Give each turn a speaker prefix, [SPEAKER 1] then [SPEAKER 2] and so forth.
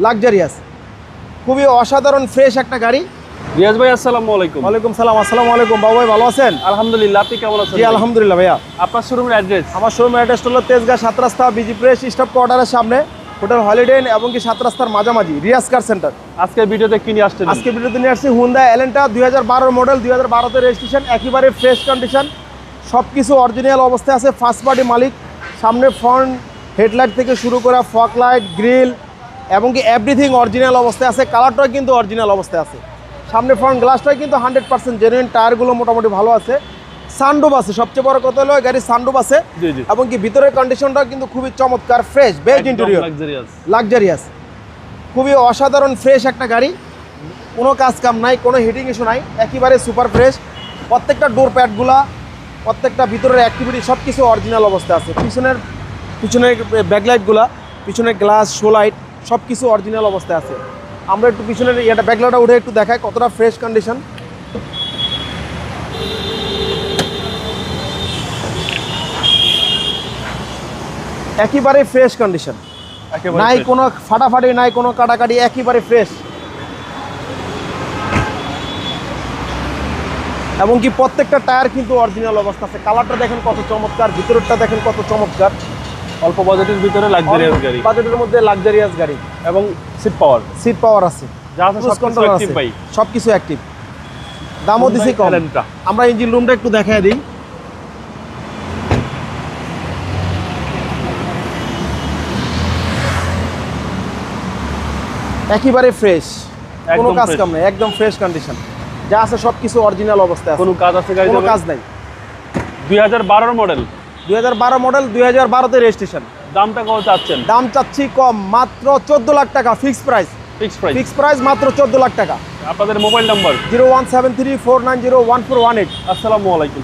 [SPEAKER 1] Luxurious খুবই অসাধারণ fresh একটা গাড়ি।
[SPEAKER 2] রিয়াজ ভাই আসসালামু আলাইকুম।
[SPEAKER 1] ওয়ালাইকুম সালাম আসসালামু আলাইকুম। বাবু ভাই ভালো আছেন?
[SPEAKER 2] আলহামদুলিল্লাহ আপনি কেমন আছেন?
[SPEAKER 1] জি আলহামদুলিল্লাহ ভাইয়া।
[SPEAKER 2] আপনার শোরুমের অ্যাড্রেস
[SPEAKER 1] আমার শোরুম অ্যাড্রেস হলো তেজগাঁ সাত রাস্তা বিজি প্রেস স্টাফ কোয়ার্টারের সামনে। হোটেল হলিডে ইন এবং কি সাত রাস্তার মাঝামাঝি রিয়াজ কার সেন্টার
[SPEAKER 2] আজকে ভিডিওতে কি নিয়ে আসছেন?
[SPEAKER 1] আজকে ভিডিওতে নিয়ে আসছি হুন্ডা এলেন্টা দুই হাজার বারোর মডেল দুই হাজার বারোতে রেজিস্ট্রেশন একেবারে ফ্রেশ কন্ডিশন সব কিছু অরিজিনাল অবস্থায় আছে ফার্স্ট পার্টি মালিক। সামনে ফ্রন্ট হেডলাইট থেকে শুরু করা ফক লাইট গ্রিল এবং কি এভরিথিং অরিজিনাল অবস্থায় আছে কালারটাও কিন্তু অরিজিনাল অবস্থায় আছে। সামনে ফ্রন্ট গ্লাসটাই কিন্তু হান্ড্রেড পার্সেন্ট জেনুইন টায়ারগুলো মোটামুটি ভালো আছে। সানডুপ আছে সবচেয়ে বড় কথা হলো গাড়ির সানডুপ আছে। এবং কি ভিতরের কন্ডিশনটাও কিন্তু খুবই চমৎকার fresh beige interior
[SPEAKER 2] luxurious
[SPEAKER 1] luxurious খুবই অসাধারণ ফ্রেশ একটা গাড়ি। কোনো কাজ কাম নাই কোনো হিটিং ইস্যু নাই একেবারে সুপার ফ্রেশ প্রত্যেকটা ডোর প্যাডগুলা প্রত্যেকটা ভিতরের অ্যাক্টিভিটি সব কিছু অরিজিনাল অবস্থায় আছে। পিছনের পিছনের ব্যাকলাইটগুলা পিছনের গ্লাস শো লাইট সব কিছু অরিজিনাল অবস্থায় আছে। আমরা একটু পিছনের এটা ব্যাকলাইটটা উঠে একটু দেখায় কতটা ফ্রেশ কন্ডিশন একেবারে ফ্রেশ কন্ডিশন নাই কোনো ফাটাফাটি নাই কোনো কাটাকাটি একেবারে ফ্রেশ এবং কি প্রত্যেকটা টায়ার কিন্তু অরিজিনাল অবস্থা আছে। কালারটা দেখেন কত চমৎকার ভিতরটা দেখেন কত চমৎকার।
[SPEAKER 2] অল্প বাজেটের ভিতরে লাক্সারিয়াস গাড়ি।
[SPEAKER 1] বাজেটের মধ্যে লাক্সারিয়াস গাড়ি।
[SPEAKER 2] এবং সিট পাওয়ার
[SPEAKER 1] সিট পাওয়ার আছে।
[SPEAKER 2] যা আছে
[SPEAKER 1] Cruise
[SPEAKER 2] সব
[SPEAKER 1] control
[SPEAKER 2] অ্যাক্টিভ ভাই।
[SPEAKER 1] সব কিছু অ্যাক্টিভ দামও দিছি কম। আমরা ইঞ্জিন রুমটা একটু দেখায় দিই। একেবারে ফ্রেশ কোনো
[SPEAKER 2] একদম
[SPEAKER 1] কাজ কাম নাই। একদম ফ্রেশ কন্ডিশন যা আছে সব কিছু অরিজিনাল অবস্থায় আছে।
[SPEAKER 2] কোনো কাজ আছে
[SPEAKER 1] কোনো কাজ নাই।
[SPEAKER 2] দুই হাজার বারোর মডেল
[SPEAKER 1] দুই হাজার বারো মডেল দুই হাজার বারোতে রেজিস্ট্রেশন
[SPEAKER 2] দামটা কত চাচ্ছেন?
[SPEAKER 1] দাম চাচ্ছি কম মাত্র চোদ্দ লাখ টাকা fix price
[SPEAKER 2] fix price
[SPEAKER 1] fix price মাত্র চোদ্দ লাখ টাকা।
[SPEAKER 2] আপনাদের mobile number
[SPEAKER 1] zero one seven three four nine zero one four one eight.
[SPEAKER 2] আসসালামু আলাইকুম।